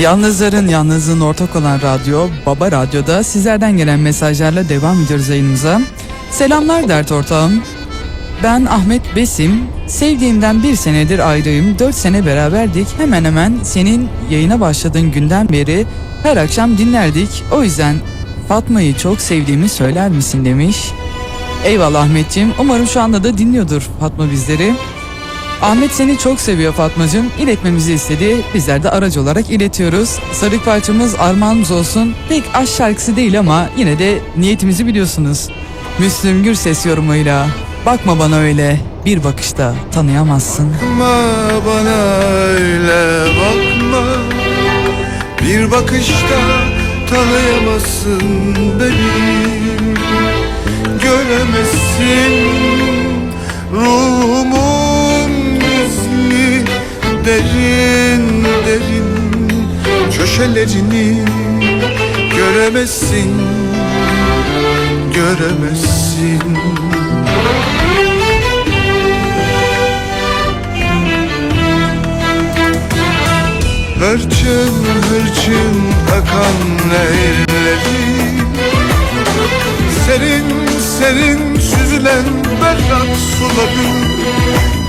Yalnızların yalnızlığın ortak olan radyo Baba Radyo'da sizlerden gelen mesajlarla devam ediyoruz yayınımıza. Selamlar dert ortağım. Ben Ahmet Besim. Sevdiğimden bir senedir ayrıyım. Dört sene beraberdik. Hemen hemen senin yayına başladığın günden beri her akşam dinlerdik. O yüzden Fatma'yı çok sevdiğimi söyler misin demiş. Eyvallah Ahmetciğim. Umarım şu anda da dinliyordur Fatma bizleri. Ahmet seni çok seviyor Fatmacığım. İletmemizi istedi. Bizler de aracı olarak iletiyoruz. Sarık parçamız armağanımız olsun. Pek aşk şarkısı değil ama yine de niyetimizi biliyorsunuz. Müslüm Gürses yorumuyla Bakma bana öyle bir bakışta tanıyamazsın. Bakma bana öyle bakma Bir bakışta tanıyamazsın beni Göremezsin köşelerini Göremezsin Göremezsin. Hırçın hırçın akan nehirleri Serin serin süzülen berrak suları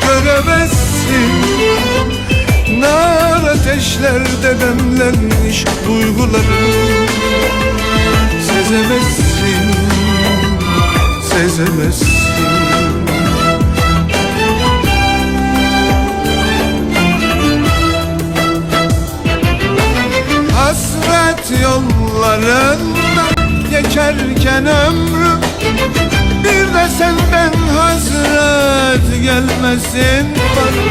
Göremezsin. Nar ateşlerde demlenmiş duyguları Sezemezsin Sezemezsin. Hasret yollarında geçerken ömrüm Bir de senden hasret gelmesin. Bana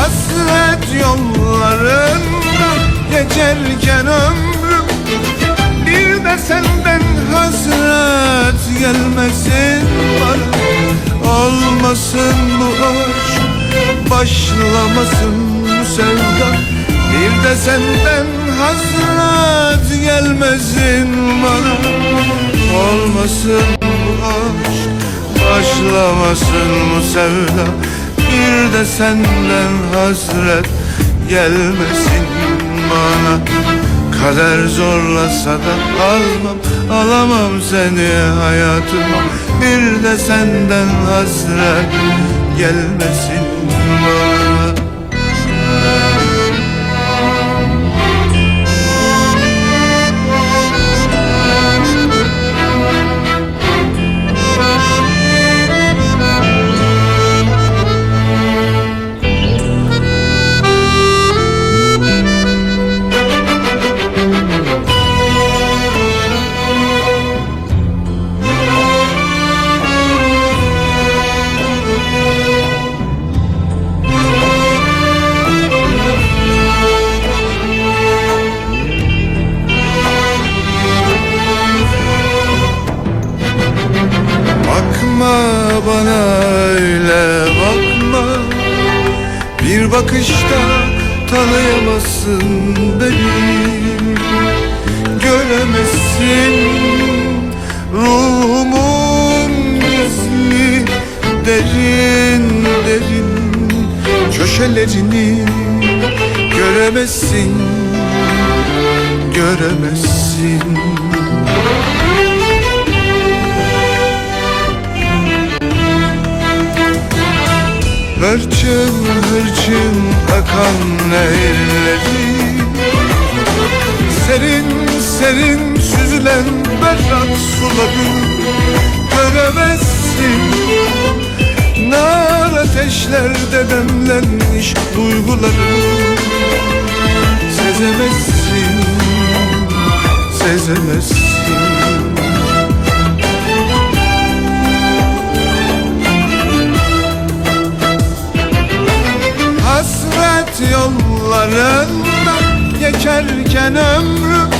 Hasret yollarında geçerken ömrüm Bir de senden hasret gelmesin bana. Olmasın bu aşk başlamasın bu sevda. Bir de senden hasret gelmesin bana. Olmasın bu aşk başlamasın bu sevda. Bir de senden hasret gelmesin bana. Kader zorlasa da almam Alamam seni hayatıma. Bir de senden hasret gelmesin bakışta tanıyamazsın beni. Göremezsin Ruhumun gizli derin derin köşelerini. Göremezsin göremezsin Hırçın hırçın akan nehirleri Serin serin süzülen berrak suları Göremezsin. Nar ateşlerde demlenmiş duyguları Sezemezsin Sezemezsin Hasret yollarında geçerken ömrüm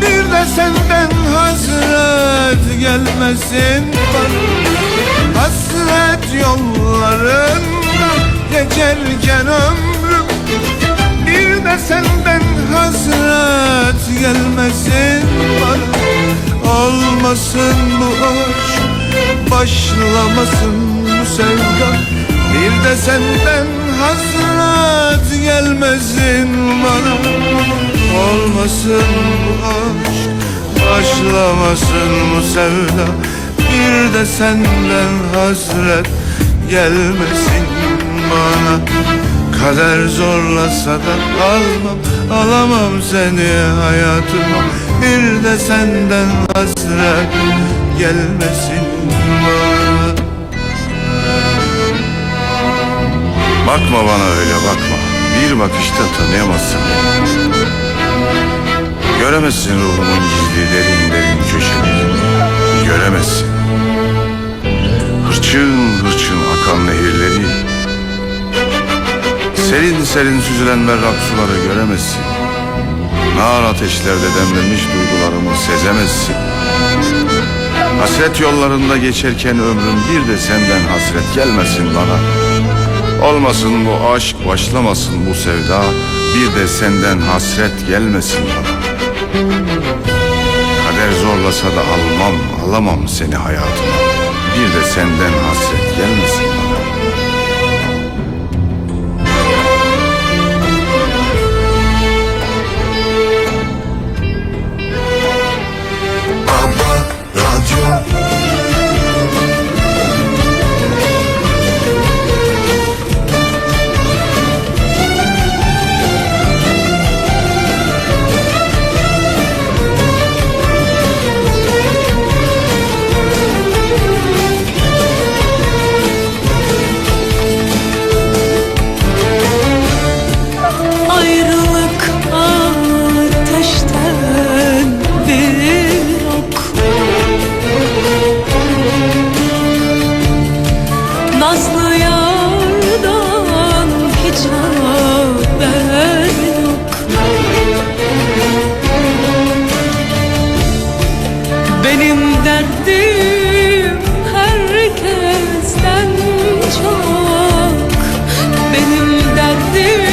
Bir de senden hasret gelmesin. Bana Hasret yollarında geçerken ömrüm Bir de senden hasret gelmesin. Bana Olmasın bu aşk Başlamasın bu sevda Bir de senden gelmesin bana Olmasın bu aşk Başlamasın bu sevda. Bir de senden hasret gelmesin bana. Kader zorlasa da almam Alamam seni hayatıma. Bir de senden hasret gelmesin bana. Bakma bana öyle bakma. Bakışta tanıyamazsın. Göremezsin ruhumun gizli derin derin köşelerini. Göremezsin. Hırçın hırçın akan nehirleri. Serin serin süzülen berrak suları göremezsin. Nar ateşlerde demlenmiş duygularımı sezemezsin. Hasret yollarında geçerken ömrüm bir de senden hasret gelmesin bana. Olmasın bu aşk, başlamasın bu sevda. Bir de senden hasret gelmesin bana. Kader zorlasa da almam, alamam seni hayatıma. Bir de senden hasret gelmesin bana. Baba Radyo derdim herkesten çok. Benim derdim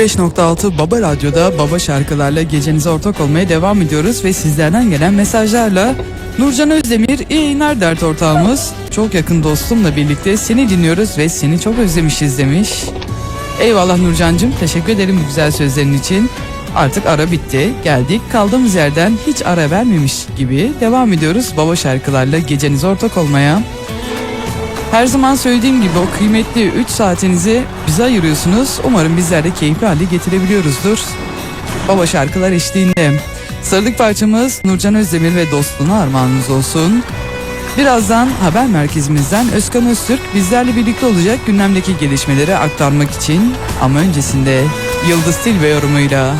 105.6 Baba Radyo'da baba şarkılarla gecenize ortak olmaya devam ediyoruz ve sizlerden gelen mesajlarla Nurcan Özdemir iyi yayınlar dert ortağımız. Çok yakın dostumla birlikte seni dinliyoruz ve seni çok özlemişiz demiş. Eyvallah Nurcancığım teşekkür ederim bu güzel sözlerin için. Artık ara bitti. Geldik kaldığımız yerden hiç ara vermemiş gibi devam ediyoruz baba şarkılarla gecenize ortak olmaya. Her zaman söylediğim gibi o kıymetli 3 saatinizi bize ayırıyorsunuz. Umarım bizler de keyifli hale getirebiliyoruzdur. Baba şarkılar eşliğinde. Sıradaki parçamız Nurcan Özdemir ve dostluğuna armağanınız olsun. Birazdan haber merkezimizden Özkan Öztürk bizlerle birlikte olacak gündemdeki gelişmeleri aktarmak için ama öncesinde Yıldız Tilbe yorumuyla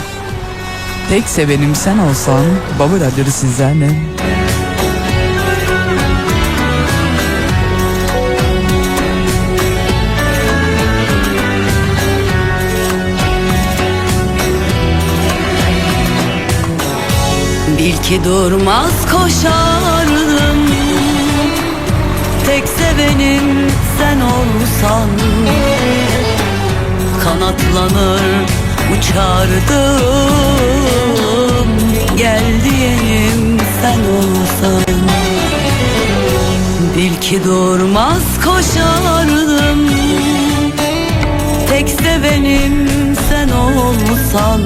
Tek sevenim sen olsan Baba Radyo'da sizlerle. Ki durmaz koşardım. Tek sevenim sen olsan. Kanatlanır uçardım. Gel diyenim sen olsan. Bil ki durmaz koşardım. Tek sevenim sen olsan.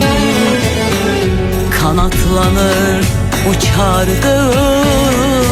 Kanatlanır uçardım